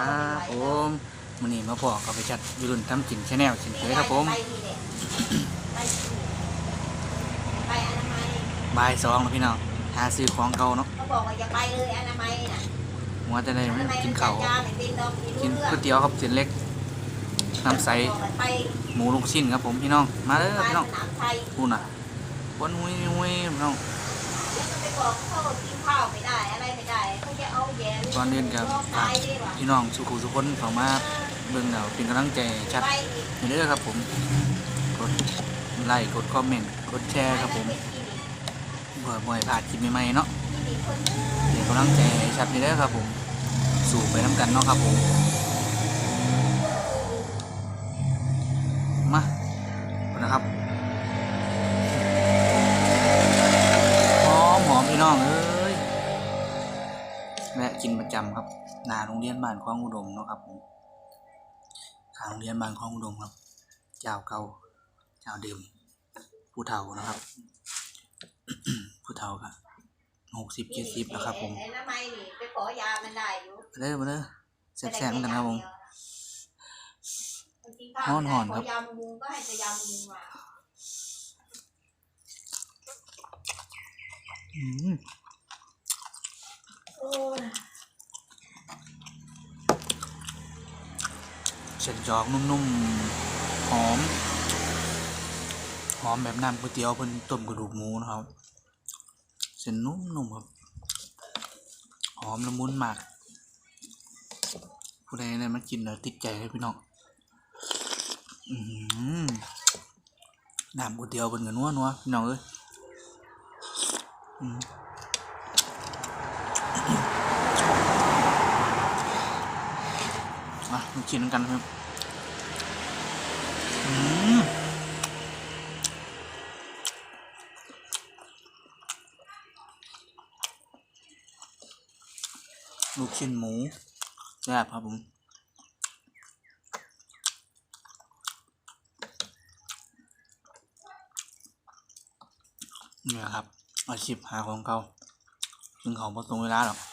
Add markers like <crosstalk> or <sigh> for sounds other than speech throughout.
ครับผมวันนี้มาพอกับไปชัดวิรุณทำกินชาแนลเช่นเคยครับผมไปนี่แหละไปที่นี่ไปอนามัยบ่ายสองแล้วพี่น้องหาซื้อของเก่าเนาะเขาบอกว่าอย่าไปเลยอนามัยน่ะมัวจะได้อนามัยกินข้าวยาไม่เป็นดอกมีกินรู้ก๋วยเรื่องเตี๋ยวครับเส้นเล็กน้ำใสบอกว่าไปหมูลูกชิ้นครับผมพี่น้องมาเลยไปพี่สน้องนามไทยพูดน่ะวนหุยหุยพี่น้องแล้วก็ไป บอกเขากินข้าวไม่ได้อะไรไม่ได้เขาจะเอาแย่ตอนเดินกับร้องฝากตายดีกว่าพี่น้องสุขุสุคนเข้ามาเบิ่งเอาเป็นกำลังใจให้ชัดไปอีกนี่เด้อครับผมกดไลค์กดคอมเมนต์กดแชร์ครับผมไปคลินิกเพื่อบ่ให้พลาดคลิปใหม่ๆเนาะคลินิกคนนึงเป็นกำลังใจให้ชัดนี่เด้อครับผมสู่ไปน้ำกันเนาะครับผมมานะครับ หน้าโรงเรียนบ้านคลองอุดมเนาะครับผมทางโรงเรียนบ้านคลองอุดมครับ เจ้าเก่าเจ้าเดิมผู้เฒ่านะครับ ผู้เฒ่าครับหกสิบเจ็ดสิบแล้วครับ ผมอนามัยนี่ไปขอยามันได้อยู่มาเด้อมาเด้อแซ่บๆเหมือนกันครับผมกิข้าวฮ้อนๆครับขอยำมุงก็ให้จะยำมุงมาอืมโอ้ เส้นจอกนุ่มๆ หอม หอมแบบน้ำก๋วยเตี๋ยวเพิ่นต้มกระดูกหมูนะครับ เส้นนุ่มๆครับ หอมละมุนมาก ผู้ใดได้มากินแล้วติดใจเลยพี่น้องน้ำก๋วยเตี๋ยวเพิ่นก็นัวๆพี่น้องเอ้ย มมามากินกันครับลูกชิ้นหมูแซ่บครับผมเนี่ยครับอาชีพหาของเขากินของพอตรงเวลาหรอก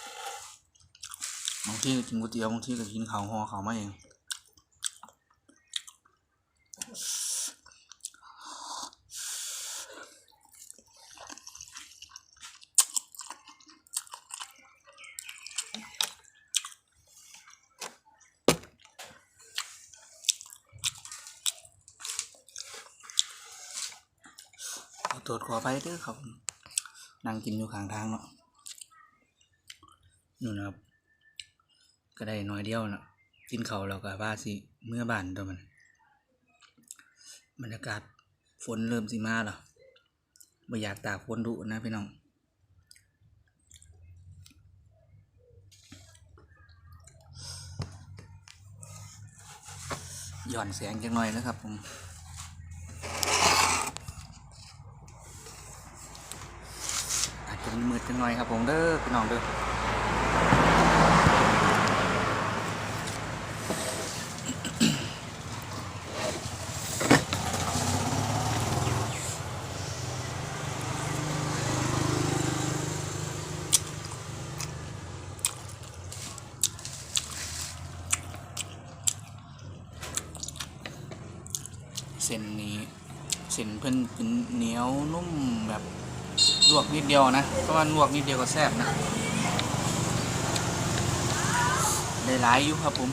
บางทีก็กินก๋วยเตี๋ยวบางทีก็กินข้าวห่อเขาวมาเองตรวจขอไปเด้อครับนั่งกินอยู่ข้างทางเนาะนู่นนะครับ ก็ได้น้อยเดียวนะกินเขาวแล้วก็ว่าสิเมื่อบานตัวมันบรรยากาศฝนเริ่มสิมาแล้วไม่อยากตากฝนดุนะพี่น้องหย่อนแสงจังหน่อยนะครับผมอาจจะมืดจังหน่อยครับผมเด้อพี่น้องเด้อ เส้นนี้เส้นเพิ่นเป็นเหนียวนุ่มแบบลวกนิดเดียวนะเพราะว่าลวกนิดเดียวก็แซ่บนะได้หลายอยู่ครับผม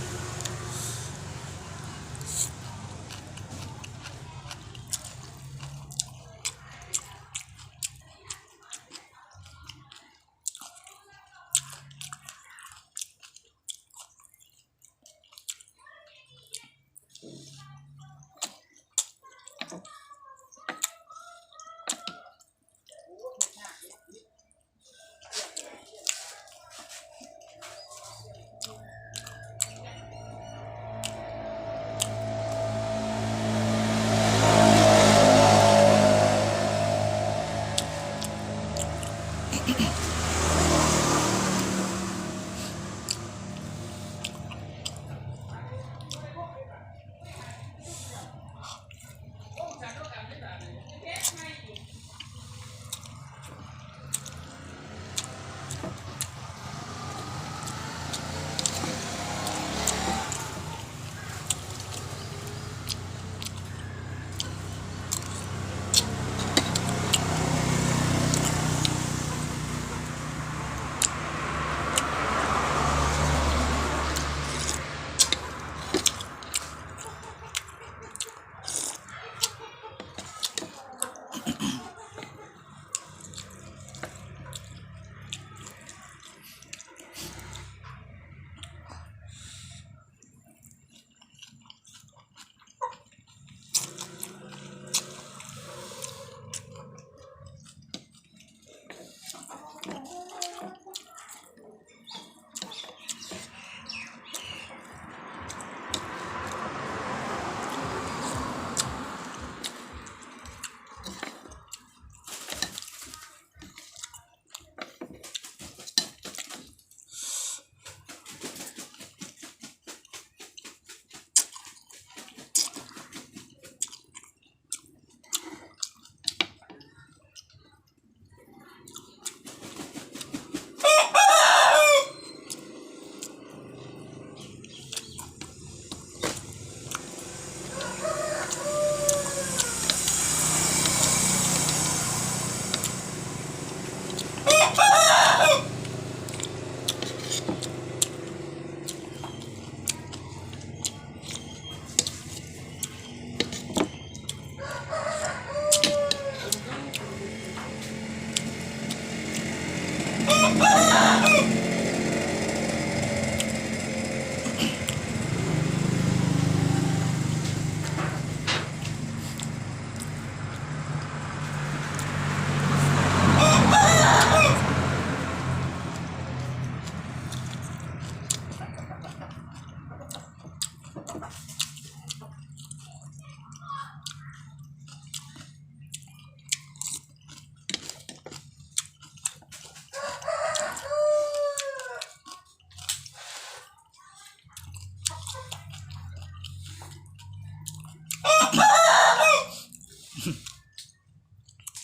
Oh, <laughs>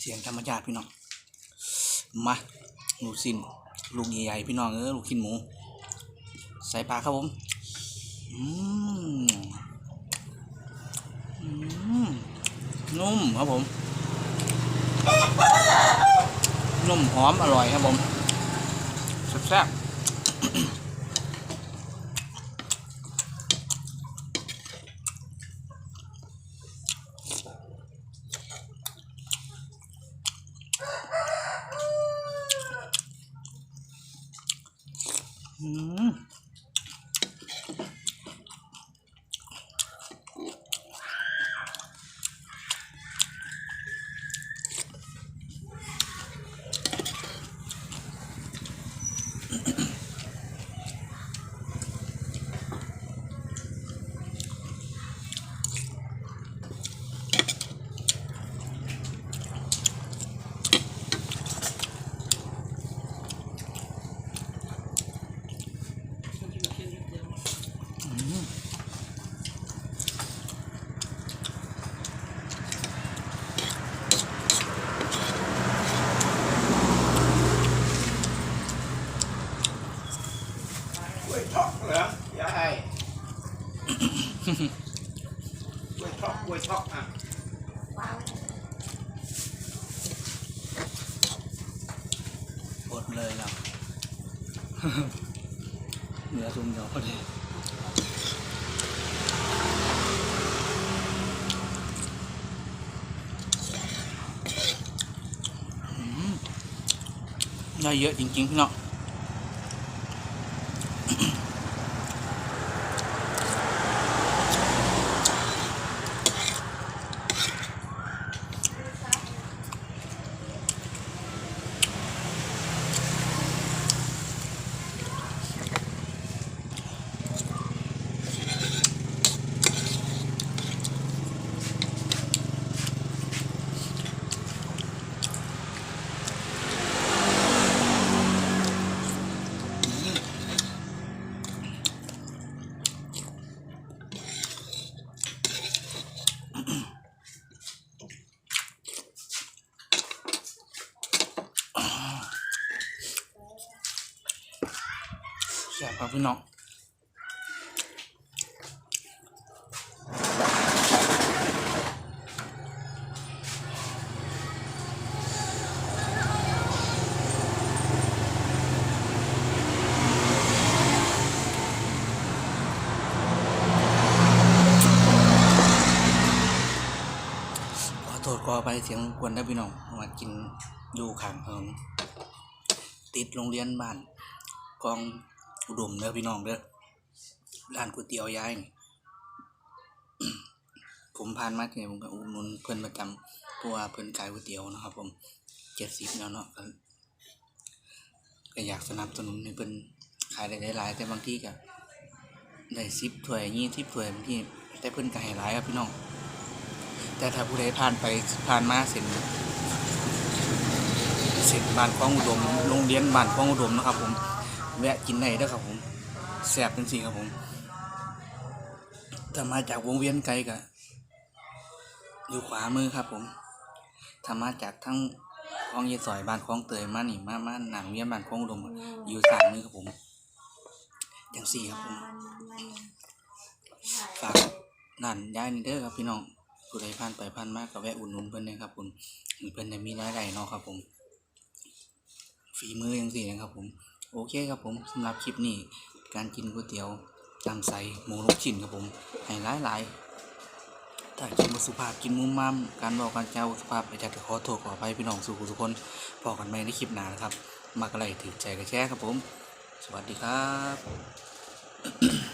เสียงธรรมชาติพี่น้อง มาลูกสิ้นลูกใหญ่ๆพี่น้องเออลูกขิ้นหมู ใส่ปลาครับผมอืมอืมนุ่มครับผม นุ่มหอมอร่อยครับผมแซ่บๆอืม กล้วยทอกเหรอยายกล้วยท อกกล้วยทอกอะวางอดเลยแล้วเหนือซุ่มเดียวพอดีได้เยอะจริงๆพี่น้อง ซ่บครับพี่น้องขอโทษขอไปเสียงกวนได้พี่น้องมากินอยู่ข้างถนนติดโรงเรียนบ้านกอง อุดมเด้อพี่น้องเด้อร้านก๋วยเตี๋ยวยายผมผ่านมาที่นี่ผมก็อุดหนุนเพิ่นประจำเพราะว่าเพิ่นขายก๋วยเตี๋ยวนะครับ ผมเจ็ดสิบแล้วเนาะก็อยากสนับสนุนให้เพิ่นขายได้หลายๆแต่บางที่ก็ได้สิบถ้วยยี่สิบถ้วยบางที่แต่เพิ่นก็ให้หลายครับพี่น้อง แต่ถ้าผู้ใดผ่านไปผ่านมาเส้นเส้นบ้านคลองอุดมโรงเรียนบ้านคลองอุดมนะครับผม แวะกินได้ด้อครับผมแซ่บจริงๆครับผมถ้ามาจากวงเวียนไกลก็อยู่ขวามือครับผมถ้ามาจากทั้งคลองเยายสอยบ้านคลองเตยมานี่มามาหนังเวียนบ้านคลองอุดมอยู่ซ้ายมือครับผมจังสี่ครับผมฝากนั่นย้ายนี่เด้อครับพี่น้องผู้ใดผ่านไปผ่านมากก็แวะอุ่นนุนเพิ่นนะครับผมเพิ่นได้มีรายได้เนาะครับผมฝีมือยังสี่นะครับผม โอเคครับผมสำหรับคลิปนี้การกินก๋วยเตี๋ยวจำใสหมูลูกชิ้นครับผมให้หลายหลายๆถ้ากินบ่สุภาพกินมุมมามการบอกการเจ้าสุภาพอาจจะขอโทษขออภัยพี่น้องสู่ทุกคนพอกันไหมในคลิปหน้านะครับ มากระไรถือใจกระแช่ครับผม สวัสดีครับ